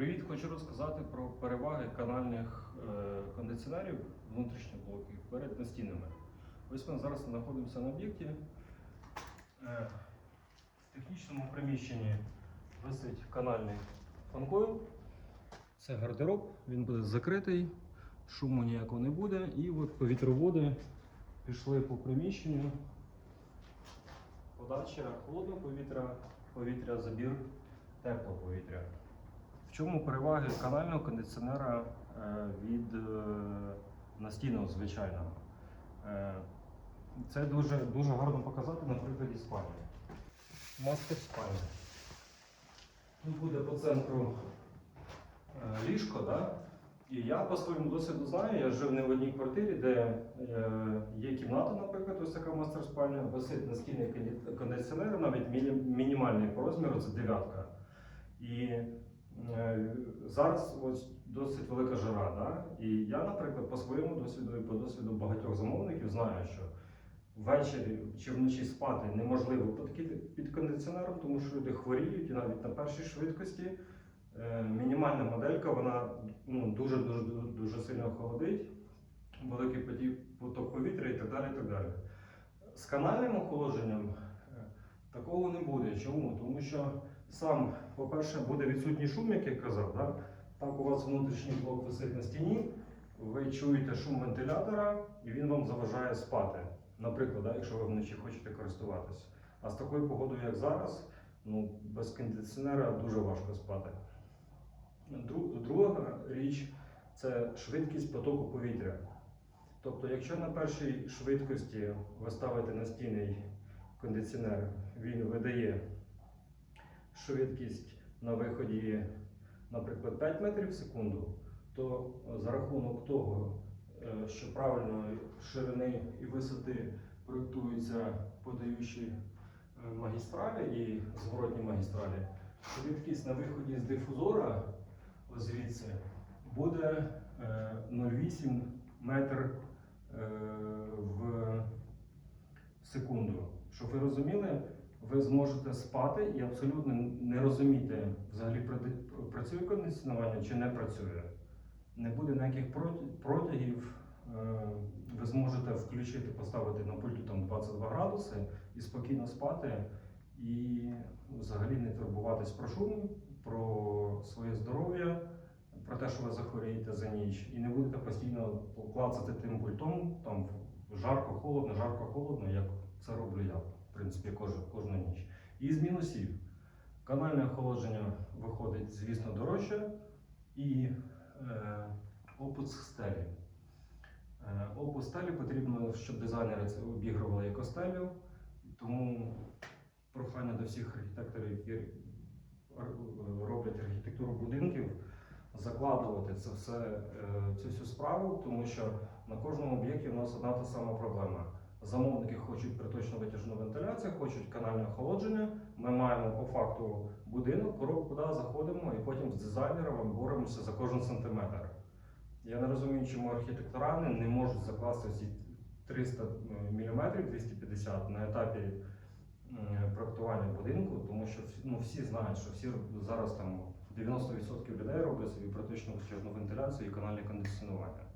Привіт, хочу розказати про переваги канальних е, кондиціонерів внутрішніх блоків перед настінними. Ось ми зараз знаходимося на об'єкті. Е, в технічному приміщенні висить канальний фанкойл. Це гардероб, він буде закритий, шуму ніякого не буде. І от повітроводи пішли по приміщенню. Подача холодного повітря, повітря, забір теплого повітря. В чому переваги канального кондиціонера е, від е, настійного звичайного? Е, Це дуже, дуже гарно показати на прикладі спальні. Мастер спальні. Тут буде по центру ліжко, да? і я по своєму досвіду знаю, я жив не в одній квартирі, де є кімната, наприклад, ось така мастер спальня, висить настільний кондиціонер, навіть мінімальний по розміру, це дев'ятка. І зараз ось досить велика жара. Да? І я, наприклад, по своєму досвіду і по досвіду багатьох замовників знаю, що ввечері чи вночі спати неможливо під кондиціонером, тому що люди хворіють і навіть на першій швидкості. Е, мінімальна моделька, вона ну, дуже, дуже, дуже сильно холодить, великий потік, поток повітря і так далі. І так далі. З канальним охолодженням е, такого не буде. Чому? Тому що сам, по-перше, буде відсутній шум, як я казав. Да? Так у вас внутрішній блок висить на стіні, ви чуєте шум вентилятора і він вам заважає спати. Наприклад, да, якщо ви вночі хочете користуватися. А з такою погодою, як зараз, ну, без кондиціонера дуже важко спати. Друга річ це швидкість потоку повітря. Тобто, якщо на першій швидкості ви ставите настійний кондиціонер, він видає швидкість на виході, наприклад, 5 метрів в секунду, то за рахунок того, е, що правильної ширини і висоти проєктуються подаючі е, магістралі і зворотні магістралі, швидкість на виході з дифузора звідси буде е, 0,8 метр е, в секунду. Щоб ви розуміли, ви зможете спати і абсолютно не розуміти, взагалі працює кондиціонування чи не працює. Не буде ніяких протягів. Е, Ви зможете включити, поставити на пульту там 22 градуси і спокійно спати, і взагалі не турбуватись про шум, про своє здоров'я, про те, що ви захворієте за ніч, і не будете постійно клацати тим пультом, там жарко, холодно, жарко, холодно, як це роблю я, принципі, кожну, кожну ніч. І з мінусів. Канальне охолодження виходить, звісно, дорожче, і е, опуск стелі. Е, опуск стелі потрібно, щоб дизайнери це обігрували як стелю, тому прохання до всіх архітекторів, які роблять архітектуру будинків, закладувати це все, е, цю всю справу, тому що на кожному об'єкті у нас одна та сама проблема. Замовники хочуть приточну витяжну вентиляцію, хочуть канальне охолодження. Ми маємо по факту будинок, коробку, куди заходимо, і потім з дизайнером боремося за кожен сантиметр. Я не розумію, чому архітектора не можуть закласти ці 300 мм, 250 на етапі проектування будинку, тому що ну, всі знають, що всі зараз там 90% людей роблять собі практично витяжну вентиляцію і канальне кондиціонування.